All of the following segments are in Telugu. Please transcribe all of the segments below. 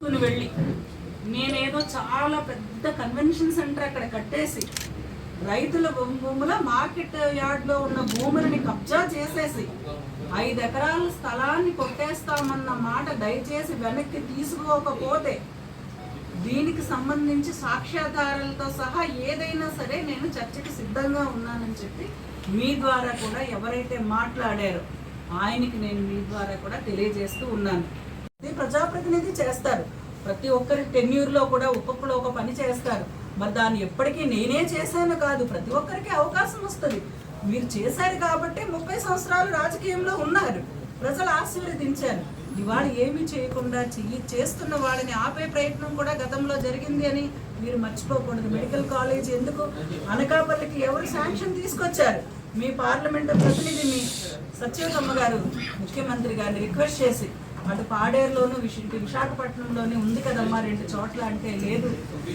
తీసుకుని వెళ్ళి నేనేదో చాలా పెద్ద కన్వెన్షన్ సెంటర్ అక్కడ కట్టేసి రైతుల భూముల మార్కెట్ యార్డ్లో ఉన్న భూములని కబ్జా చేసేసి ఐదు ఎకరాల స్థలాన్ని కొట్టేస్తామన్న మాట దయచేసి వెనక్కి తీసుకోకపోతే దీనికి సంబంధించి సాక్ష్యాధారాలతో సహా ఏదైనా సరే నేను చర్చకి సిద్ధంగా ఉన్నానని చెప్పి మీ ద్వారా కూడా ఎవరైతే మాట్లాడారో ఆయనకి నేను మీ ద్వారా కూడా తెలియజేస్తూ ఉన్నాను. ప్రజాప్రతినిధి చేస్తారు. ప్రతి ఒక్కరి టెన్యూర్లో కూడా ఒక్కొక్కరు ఒక పని చేస్తారు. మరి దాన్ని ఎప్పటికీ నేనే చేశాను కాదు ప్రతి ఒక్కరికి అవకాశం వస్తుంది. మీరు చేశారు కాబట్టి ముప్పై సంవత్సరాలు రాజకీయంలో ఉన్నారు. ప్రజలు ఆశీర్వదించారు. ఇవాళ ఏమీ చేయకుండా చెయ్యి చేస్తున్న వాళ్ళని ఆపే ప్రయత్నం కూడా గతంలో జరిగింది అని మీరు మర్చిపోకూడదు. మెడికల్ కాలేజ్ ఎందుకు? అనకాపల్లికి ఎవరు శాంక్షన్ తీసుకొచ్చారు? మీ పార్లమెంటు ప్రతినిధి మీ సత్యవతమ్మ గారు ముఖ్యమంత్రి గారిని రిక్వెస్ట్ చేసి అటు పాడేరులోను విశ ఇటు విశాఖపట్నంలోనే ఉంది కదమ్మా రెండు చోట్ల అంటే లేదు.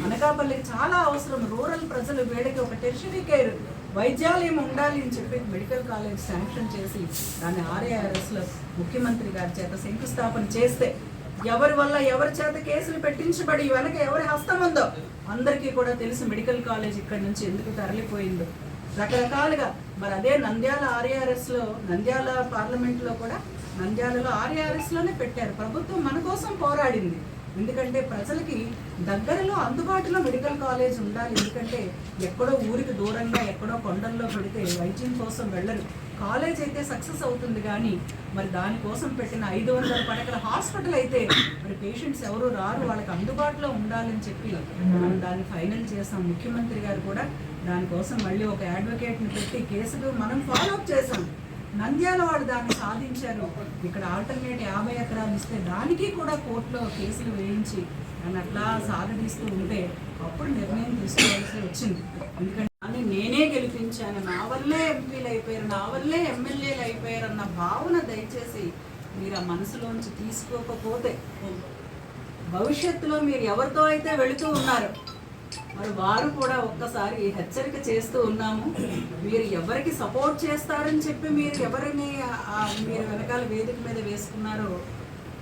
అనకాపల్లికి చాలా అవసరం. రూరల్ ప్రజలు వేడికి ఒక టెరిషరీ కేర్ వైద్యాలయం ఉండాలి అని చెప్పి మెడికల్ కాలేజ్ శాంక్షన్ చేసి దాన్ని ఆర్ఏఆర్ఎస్లో ముఖ్యమంత్రి గారి చేత శంకుస్థాపన చేస్తే ఎవరి వల్ల ఎవరి చేత కేసులు పెట్టించబడి వెనక ఎవరి హస్తం ఉందో అందరికీ కూడా తెలుసు మెడికల్ కాలేజ్ ఇక్కడ నుంచి ఎందుకు తరలిపోయిందో. రకరకాలుగా మరి అదే నంద్యాల ఆర్ఏఆర్ఎస్లో నంద్యాల పార్లమెంట్లో కూడా నంద్యాలలో ఆర్ఏఆర్ఎస్లోనే పెట్టారు. ప్రభుత్వం మన కోసం పోరాడింది. ఎందుకంటే ప్రజలకి దగ్గరలో అందుబాటులో మెడికల్ కాలేజ్ ఉండాలి. ఎందుకంటే ఎక్కడో ఊరికి దూరంగా ఎక్కడో కొండల్లో పెడితే వైద్యం కోసం వెళ్ళరు. కాలేజ్ అయితే సక్సెస్ అవుతుంది కానీ మరి దానికోసం పెట్టిన ఐదు వందల పడకల హాస్పిటల్ అయితే మరి పేషెంట్స్ ఎవరు రారు వాళ్ళకి అందుబాటులో ఉండాలని చెప్పి మనం దాన్ని ఫైనల్ చేసాం. ముఖ్యమంత్రి గారు కూడా దానికోసం మళ్ళీ ఒక అడ్వకేట్ని పెట్టి కేసులు మనం ఫాలో అప్ చేసాం. నంద్యాల వాడు దాన్ని సాధించారు. ఇక్కడ ఆల్టర్నేట్ యాభై ఎకరాలు ఇస్తే దానికి కూడా కోర్టులో కేసులు వేయించి నన్ను అట్లా సాగదీస్తూ ఉంటే అప్పుడు నిర్ణయం తీసుకోవాల్సి వచ్చింది. ఎందుకంటే దాన్ని నేనే గెలిపించాను. నా వల్లే ఎంపీలు అయిపోయారు. నా వల్లే ఎమ్మెల్యేలు అయిపోయారు అన్న భావన దయచేసి మీరు ఆ మనసులోంచి తీసుకోకపోతే భవిష్యత్తులో మీరు ఎవరితో అయితే వెళుతూ ఉన్నారు మరి వారు కూడా ఒక్కసారి హెచ్చరిక చేస్తూ ఉన్నాము. మీరు ఎవరికి సపోర్ట్ చేస్తారని చెప్పి మీరు ఎవరిని మీరు వెనకాల వేదిక మీద వేసుకున్నారో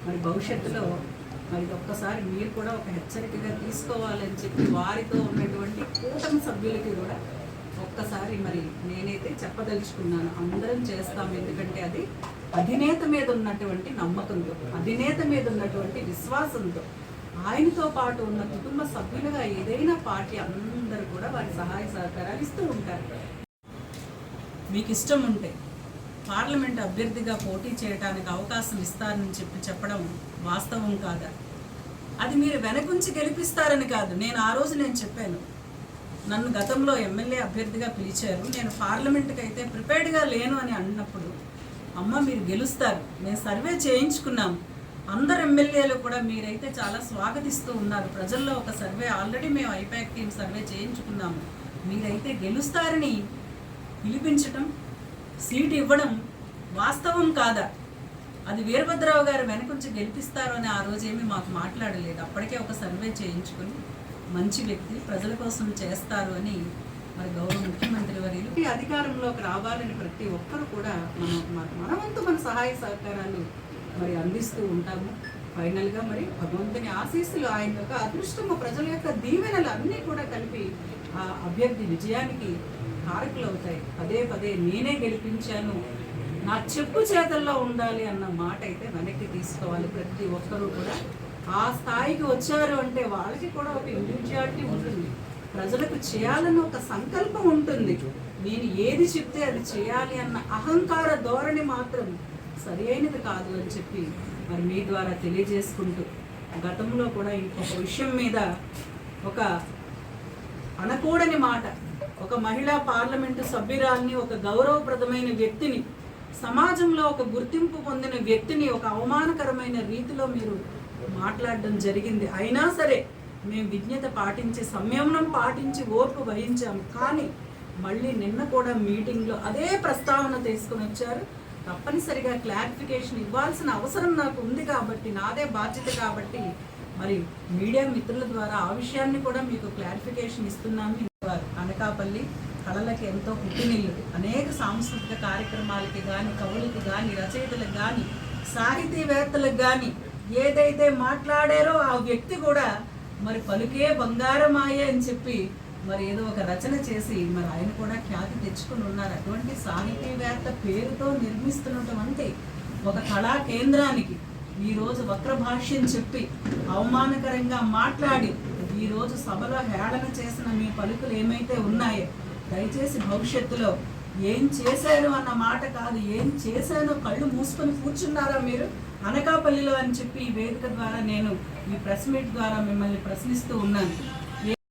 మరి భవిష్యత్తులో మరి ఒక్కసారి మీరు కూడా ఒక హెచ్చరికగా తీసుకోవాలని చెప్పి వారితో ఉన్నటువంటి కూటమి సభ్యులకి కూడా ఒక్కసారి మరి నేనైతే చెప్పదలుచుకున్నాను. అందరం చేస్తాం. ఎందుకంటే అది అధినేత మీద ఉన్నటువంటి నమ్మకంతో అధినేత మీద ఉన్నటువంటి విశ్వాసంతో ఆయనతో పాటు ఉన్న కుటుంబ సభ్యులుగా ఏదైనా పార్టీ అందరూ కూడా వారి సహాయ సహకారాలు ఇస్తూ ఉంటారు. మీకు ఇష్టం ఉంటే పార్లమెంట్ అభ్యర్థిగా పోటీ చేయడానికి అవకాశం ఇస్తారని చెప్పి చెప్పడం వాస్తవం కాదా? అది మీరు వెనకుంచి గెలిపిస్తారని కాదు. నేను ఆ రోజు నేను చెప్పాను. నన్ను గతంలో ఎమ్మెల్యే అభ్యర్థిగా పిలిచారు. నేను పార్లమెంట్కి అయితే ప్రిపేర్డ్గా లేను అని అన్నప్పుడు అమ్మ మీరు గెలుస్తారు. నేను సర్వే చేయించుకున్నాం. అందరు ఎమ్మెల్యేలు కూడా మీరైతే చాలా స్వాగతిస్తూ ఉన్నారు. ప్రజల్లో ఒక సర్వే ఆల్రెడీ మేము ఐపాక్ టీం సర్వే చేయించుకున్నాము. మీరైతే గెలుస్తారని పిలిపించటం సీట్ ఇవ్వడం వాస్తవం కాదా? అది వీరభద్రరావు గారు వెనకొంచి గెలిపిస్తారు అని ఆ రోజేమీ మాకు మాట్లాడలేదు. అప్పటికే ఒక సర్వే చేయించుకుని మంచి వ్యక్తి ప్రజల కోసం చేస్తారు అని మరి గౌరవ ముఖ్యమంత్రి వర్యులు అధికారంలోకి రావాలని ప్రతి ఒక్కరు కూడా మనం మన వంతు మన సహాయ సహకారాలు మరి అందిస్తూ ఉంటాము. ఫైనల్గా మరి భగవంతుని ఆశీస్సులు ఆయన యొక్క అదృష్టము ప్రజల యొక్క దీవెనలు అన్నీ కూడా కలిపి ఆ అభ్యర్థి విజయానికి కారకులు అవుతాయి. పదే పదే నేనే గెలిపించాను నా చెప్పు చేతల్లో ఉండాలి అన్న మాట అయితే వెనక్కి తీసుకోవాలి. ప్రతి ఒక్కరూ కూడా ఆ స్థాయికి వచ్చారు అంటే వాళ్ళకి కూడా ఒక ఇండివిజువాలిటీ ఉంటుంది. ప్రజలకు చేయాలని ఒక సంకల్పం ఉంటుంది. నేను ఏది చెప్తే అది చేయాలి అన్న అహంకార ధోరణి మాత్రం సరి అయినది కాదు అని చెప్పి మరి మీ ద్వారా తెలియజేసుకుంటూ గతంలో కూడా ఇంకొక విషయం మీద ఒక అనకూడని మాట ఒక మహిళా పార్లమెంటు సభ్యురాల్ని ఒక గౌరవప్రదమైన వ్యక్తిని సమాజంలో ఒక గుర్తింపు పొందిన వ్యక్తిని ఒక అవమానకరమైన రీతిలో మీరు మాట్లాడడం జరిగింది. అయినా సరే మేము విజ్ఞత పాటించి సంయమనం పాటించి ఓర్పు వహించాము. కానీ మళ్ళీ నిన్న కూడా మీటింగ్లో అదే ప్రస్తావన తీసుకుని వచ్చారు. తప్పనిసరిగా క్లారిఫికేషన్ ఇవ్వాల్సిన అవసరం నాకు ఉంది కాబట్టి నాదే బాధ్యత కాబట్టి మరి మీడియా మిత్రుల ద్వారా ఆ విషయాన్ని కూడా మీకు క్లారిఫికేషన్ ఇస్తున్నాము వారు అనకాపల్లి కళలకు ఎంతో పుట్టినిల్లు. అనేక సాంస్కృతిక కార్యక్రమాలకి కానీ కవులకి కానీ రచయితలకు కానీ సాహితీవేత్తలకు కానీ ఏదైతే మాట్లాడారో ఆ వ్యక్తి కూడా మరి పలుకే బంగారమాయే అని చెప్పి మరి ఏదో ఒక రచన చేసి మరి ఆయన కూడా ఖ్యాతి తెచ్చుకుని ఉన్నారు. అటువంటి సాహితీవేత్త పేరుతో నిర్మిస్తున్నటువంటి ఒక కళా కేంద్రానికి ఈరోజు వక్ర భాష్యం చెప్పి అవమానకరంగా మాట్లాడి ఈరోజు సభలో హేళన చేసిన మీ పలుకులు ఏమైతే ఉన్నాయో దయచేసి భవిష్యత్తులో ఏం చేశారు అన్న మాట కాదు ఏం చేశానో కళ్ళు మూసుకొని కూర్చున్నారా మీరు? అనకాపల్లిలో అని చెప్పి ఈ వేదిక ద్వారా నేను ఈ ప్రెస్ మీట్ ద్వారా మిమ్మల్ని ప్రశ్నిస్తూ ఉన్నాను.